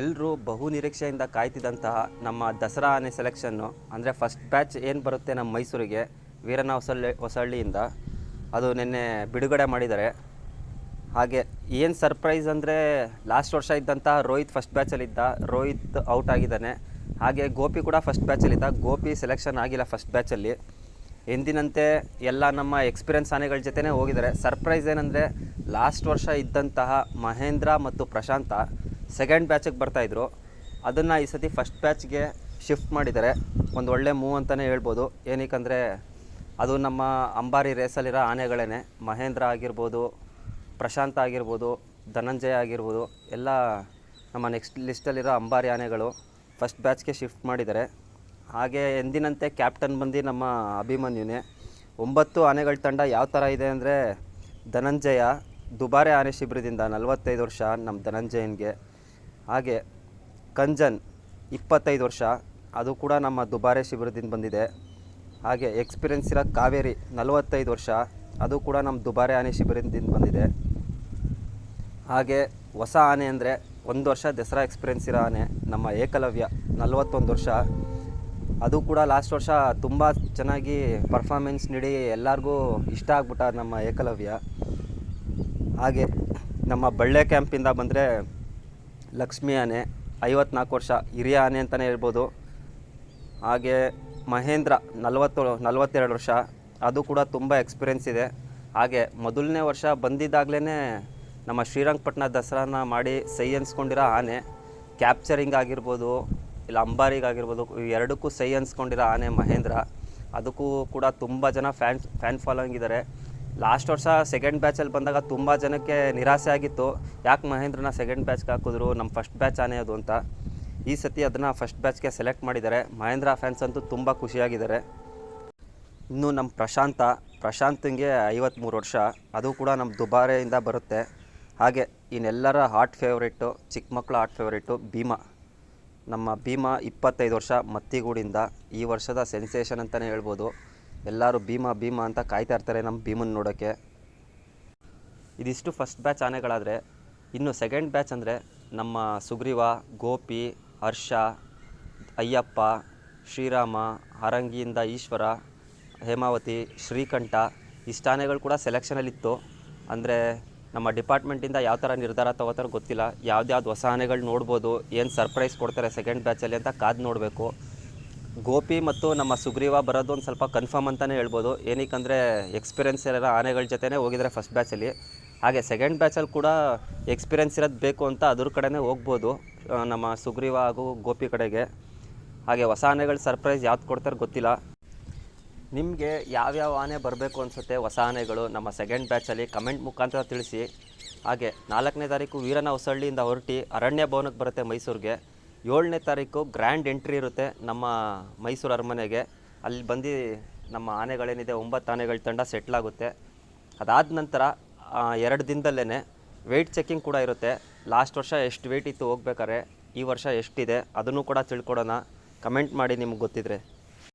ಎಲ್ಲರೂ ಬಹು ನಿರೀಕ್ಷೆಯಿಂದ ಕಾಯ್ತಿದ್ದಂತಹ ನಮ್ಮ ದಸರಾ ಆನೆ ಸೆಲೆಕ್ಷನ್ನು ಅಂದರೆ ಫಸ್ಟ್ ಬ್ಯಾಚ್ ಏನು ಬರುತ್ತೆ ನಮ್ಮ ಮೈಸೂರಿಗೆ ವೀರನ ಹೊಸಳ್ಳಿ, ಹೊಸಳ್ಳಿಯಿಂದ, ಅದು ನಿನ್ನೆ ಬಿಡುಗಡೆ ಮಾಡಿದ್ದಾರೆ. ಹಾಗೆ ಏನು ಸರ್ಪ್ರೈಸ್ ಅಂದರೆ ಲಾಸ್ಟ್ ವರ್ಷ ಇದ್ದಂಥ ರೋಹಿತ್ ಫಸ್ಟ್ ಬ್ಯಾಚಲ್ಲಿದ್ದ ರೋಹಿತ್ ಔಟ್ ಆಗಿದ್ದಾನೆ. ಹಾಗೆ ಗೋಪಿ ಕೂಡ ಫಸ್ಟ್ ಬ್ಯಾಚಲ್ಲಿದ್ದ ಗೋಪಿ ಸೆಲೆಕ್ಷನ್ ಆಗಿಲ್ಲ ಫಸ್ಟ್ ಬ್ಯಾಚಲ್ಲಿ ಎಂದಿನಂತೆ ಎಲ್ಲ ನಮ್ಮ ಎಕ್ಸ್ಪೀರಿಯನ್ಸ್ ಆನೆಗಳ ಜೊತೆನೇ ಹೋಗಿದ್ದಾರೆ. ಸರ್ಪ್ರೈಸ್ ಏನಂದರೆ ಲಾಸ್ಟ್ ವರ್ಷ ಇದ್ದಂತಹ ಮಹೇಂದ್ರ ಮತ್ತು ಪ್ರಶಾಂತ ಸೆಕೆಂಡ್ ಬ್ಯಾಚಿಗೆ ಬರ್ತಾಯಿದ್ರು ಅದನ್ನು ಈ ಸತಿ ಫಸ್ಟ್ ಬ್ಯಾಚ್ಗೆ ಶಿಫ್ಟ್ ಮಾಡಿದ್ದಾರೆ. ಒಂದು ಒಳ್ಳೆ ಮೂವ್ ಅಂತಲೇ ಹೇಳ್ಬೋದು. ಏನಕ್ಕಂದರೆ ಅದು ನಮ್ಮ ಅಂಬಾರಿ ರೇಸಲ್ಲಿರೋ ಆನೆಗಳೇ ಮಹೇಂದ್ರ ಆಗಿರ್ಬೋದು, ಪ್ರಶಾಂತ ಆಗಿರ್ಬೋದು, ಧನಂಜಯ ಆಗಿರ್ಬೋದು, ಎಲ್ಲ ನಮ್ಮ ನೆಕ್ಸ್ಟ್ ಲಿಸ್ಟಲ್ಲಿರೋ ಅಂಬಾರಿ ಆನೆಗಳು ಫಸ್ಟ್ ಬ್ಯಾಚ್ಗೆ ಶಿಫ್ಟ್ ಮಾಡಿದ್ದಾರೆ. ಹಾಗೆ ಎಂದಿನಂತೆ ಕ್ಯಾಪ್ಟನ್ ಬಂದು ನಮ್ಮ ಅಭಿಮನ್ಯುನೇ. ಒಂಬತ್ತು ಆನೆಗಳ ತಂಡ ಯಾವ ಥರ ಇದೆ ಅಂದರೆ ಧನಂಜಯ ದುಬಾರೆ ಆನೆ ಶಿಬಿರದಿಂದ ನಲವತ್ತೈದು ವರ್ಷ ನಮ್ಮ ಧನಂಜಯನ್ಗೆ. ಹಾಗೆ ಕಂಜನ್ ಇಪ್ಪತ್ತೈದು ವರ್ಷ, ಅದು ಕೂಡ ನಮ್ಮ ದುಬಾರೆ ಶಿಬಿರದಿಂದ ಬಂದಿದೆ. ಹಾಗೆ ಎಕ್ಸ್ಪೀರಿಯನ್ಸ್ ಇರೋ ಕಾವೇರಿ ನಲವತ್ತೈದು ವರ್ಷ, ಅದು ಕೂಡ ನಮ್ಮ ದುಬಾರೆ ಆನೆ ಶಿಬಿರದಿಂದ ಬಂದಿದೆ. ಹಾಗೆ ಹೊಸ ಆನೆ ಅಂದರೆ ಒಂದು ವರ್ಷ ದಸರಾ ಎಕ್ಸ್ಪೀರಿಯನ್ಸ್ ಇರೋ ಆನೆ, ನಮ್ಮ ಏಕಲವ್ಯ ನಲವತ್ತೊಂದು ವರ್ಷ. ಅದು ಕೂಡ ಲಾಸ್ಟ್ ವರ್ಷ ತುಂಬ ಚೆನ್ನಾಗಿ ಪರ್ಫಾರ್ಮೆನ್ಸ್ ನೀಡಿ ಎಲ್ಲರಿಗೂ ಇಷ್ಟ ಆಗ್ಬಿಟ್ಟ ನಮ್ಮ ಏಕಲವ್ಯ. ಹಾಗೆ ನಮ್ಮ ಬಳ್ಳೆ ಕ್ಯಾಂಪಿಂದ ಬಂದರೆ ಲಕ್ಷ್ಮಿ ಆನೆ, ಐವತ್ನಾಲ್ಕು ವರ್ಷ ಹಿರಿಯ ಆನೆ ಅಂತಲೇ ಹೇಳ್ಬೋದು. ಹಾಗೆ ಮಹೇಂದ್ರ ನಲವತ್ತು, ನಲವತ್ತೆರಡು ವರ್ಷ, ಅದು ಕೂಡ ತುಂಬ ಎಕ್ಸ್ಪೀರಿಯೆನ್ಸ್ ಇದೆ. ಹಾಗೆ ಮೊದಲನೇ ವರ್ಷ ಬಂದಿದ್ದಾಗಲೇ ನಮ್ಮ ಶ್ರೀರಂಗಪಟ್ಟಣ ದಸರಾನ ಮಾಡಿ ಸೈ ಅನ್ಸ್ಕೊಂಡಿರೋ ಆನೆ ಕ್ಯಾಪ್ಚರಿಂಗ್ ಆಗಿರ್ಬೋದು, ಇಲ್ಲ ಅಂಬಾರಿಗೆ ಆಗಿರ್ಬೋದು ಎರಡಕ್ಕೂ ಸೈ ಅನ್ಸ್ಕೊಂಡಿರೋ ಆನೆ ಮಹೇಂದ್ರ. ಅದಕ್ಕೂ ಕೂಡ ತುಂಬ ಜನ ಫ್ಯಾನ್ ಫ್ಯಾನ್ ಫಾಲೋಯಿಂಗ್ ಇದ್ದಾರೆ ಲಾಸ್ಟ್ ವರ್ಷ ಸೆಕೆಂಡ್ ಬ್ಯಾಚಲ್ಲಿ ಬಂದಾಗ ತುಂಬ ಜನಕ್ಕೆ ನಿರಾಸೆ ಆಗಿತ್ತು. ಯಾಕೆ ಮಹೇಂದ್ರನ ಸೆಕೆಂಡ್ ಬ್ಯಾಚ್ಗೆ ಹಾಕಿದ್ರು ನಮ್ಮ ಫಸ್ಟ್ ಬ್ಯಾಚ್ ಆನೆ ಅದು ಅಂತ. ಈ ಸತಿ ಅದನ್ನು ಫಸ್ಟ್ ಬ್ಯಾಚ್ಗೆ ಸೆಲೆಕ್ಟ್ ಮಾಡಿದ್ದಾರೆ. ಮಹೇಂದ್ರ ಫ್ಯಾನ್ಸ್ ಅಂತೂ ತುಂಬ ಖುಷಿಯಾಗಿದ್ದಾರೆ. ಇನ್ನು ನಮ್ಮ ಪ್ರಶಾಂತ, ಪ್ರಶಾಂತಂಗೆ ಐವತ್ತ್ಮೂರು ವರ್ಷ. ಅದು ಕೂಡ ನಮ್ಮ ದುಬಾರೆಯಿಂದ ಬರುತ್ತೆ. ಹಾಗೆ ಇನ್ನೆಲ್ಲರ ಹಾಟ್ ಫೇವ್ರೇಟು ಚಿಕ್ಕ ಮಕ್ಕಳ ಹಾಟ್ ಫೇವ್ರೇಟು ಭೀಮಾ. ನಮ್ಮ ಭೀಮಾ ಇಪ್ಪತ್ತೈದು ವರ್ಷ ಮತ್ತಿಗೂಡಿಂದ ಈ ವರ್ಷದ ಸೆನ್ಸೇಷನ್ ಅಂತಲೇ ಹೇಳ್ಬೋದು. ಎಲ್ಲರೂ ಭೀಮ ಭೀಮ ಅಂತ ಕಾಯ್ತಾ ಇರ್ತಾರೆ ನಮ್ಮ ಭೀಮನ್ ನೋಡೋಕ್ಕೆ. ಇದಿಷ್ಟು ಫಸ್ಟ್ ಬ್ಯಾಚ್ ಆನೆಗಳಾದರೆ, ಇನ್ನು ಸೆಕೆಂಡ್ ಬ್ಯಾಚ್ ಅಂದರೆ ನಮ್ಮ ಸುಗ್ರೀವ, ಗೋಪಿ, ಹರ್ಷ, ಅಯ್ಯಪ್ಪ, ಶ್ರೀರಾಮ ಹರಂಗಿಯಿಂದ ಈಶ್ವರ, ಹೇಮಾವತಿ, ಶ್ರೀಕಂಠ, ಇಷ್ಟು ಆನೆಗಳು ಕೂಡ ಸೆಲೆಕ್ಷನಲ್ಲಿತ್ತು ಅಂದರೆ ನಮ್ಮ ಡಿಪಾರ್ಟ್ಮೆಂಟಿಂದ ಯಾವ ಥರ ನಿರ್ಧಾರ ತಗೋತಾರೋ ಗೊತ್ತಿಲ್ಲ. ಯಾವ್ದ್ಯಾವ್ದು ಹೊಸ ಆನೆಗಳು ನೋಡ್ಬೋದು, ಏನು ಸರ್ಪ್ರೈಸ್ ಕೊಡ್ತಾರೆ ಸೆಕೆಂಡ್ ಬ್ಯಾಚಲ್ಲಿ ಅಂತ ಕಾದು ನೋಡಬೇಕು. ಗೋಪಿ ಮತ್ತು ನಮ್ಮ ಸುಗ್ರೀವ ಬರೋದು ಒಂದು ಸ್ವಲ್ಪ ಕನ್ಫರ್ಮ್ ಅಂತಲೇ ಹೇಳ್ಬೋದು. ಏನಕ್ಕಂದರೆ ಎಕ್ಸ್ಪೀರಿಯನ್ಸ್ ಇರೋ ಆನೆಗಳ ಜೊತೆನೇ ಹೋಗಿದ್ದಾರೆ ಫಸ್ಟ್ ಬ್ಯಾಚಲ್ಲಿ ಹಾಗೆ ಸೆಕೆಂಡ್ ಬ್ಯಾಚಲ್ಲಿ ಕೂಡ ಎಕ್ಸ್ಪೀರಿಯನ್ಸ್ ಇರೋದು ಬೇಕು ಅಂತ ಅದ್ರ ಕಡೆನೇ ಹೋಗ್ಬೋದು ನಮ್ಮ ಸುಗ್ರೀವ ಹಾಗೂ ಗೋಪಿ ಕಡೆಗೆ. ಹಾಗೆ ಹೊಸ ಆನೆಗಳು ಸರ್ಪ್ರೈಸ್ ಯಾವ್ದು ಕೊಡ್ತಾರೆ ಗೊತ್ತಿಲ್ಲ. ನಿಮಗೆ ಯಾವ್ಯಾವ ಆನೆ ಬರಬೇಕು ಅನಿಸುತ್ತೆ ಹೊಸ ಆನೆಗಳು ನಮ್ಮ ಸೆಕೆಂಡ್ ಬ್ಯಾಚಲ್ಲಿ ಕಮೆಂಟ್ ಮುಖಾಂತರ ತಿಳಿಸಿ. ಹಾಗೆ ನಾಲ್ಕನೇ ತಾರೀಕು ವೀರನ ಹೊಸಳ್ಳಿಯಿಂದ ಹೊರಟಿ ಅರಣ್ಯ ಭವನಕ್ಕೆ ಬರುತ್ತೆ ಮೈಸೂರಿಗೆ. ಏಳನೇ ತಾರೀಕು ಗ್ರ್ಯಾಂಡ್ ಎಂಟ್ರಿ ಇರುತ್ತೆ ನಮ್ಮ ಮೈಸೂರು ಅರಮನೆಗೆ. ಅಲ್ಲಿ ಬಂದು ನಮ್ಮ ಆನೆಗಳೇನಿದೆ, ಒಂಬತ್ತು ಆನೆಗಳ ತಂಡ ಸೆಟ್ಲಾಗುತ್ತೆ ಅದಾದ ನಂತರ ಎರಡು ದಿನದಲ್ಲೇ ವೆಯ್ಟ್ ಚೆಕಿಂಗ್ ಕೂಡ ಇರುತ್ತೆ. ಲಾಸ್ಟ್ ವರ್ಷ ಎಷ್ಟು ವೆಯ್ಟ್ ಇತ್ತು ಹೋಗ್ಬೇಕಾದ್ರೆ, ಈ ವರ್ಷ ಎಷ್ಟಿದೆ, ಅದನ್ನು ಕೂಡ ತಿಳ್ಕೊಡೋಣ. ಕಮೆಂಟ್ ಮಾಡಿ ನಿಮ್ಗೆ ಗೊತ್ತಿದ್ರೆ.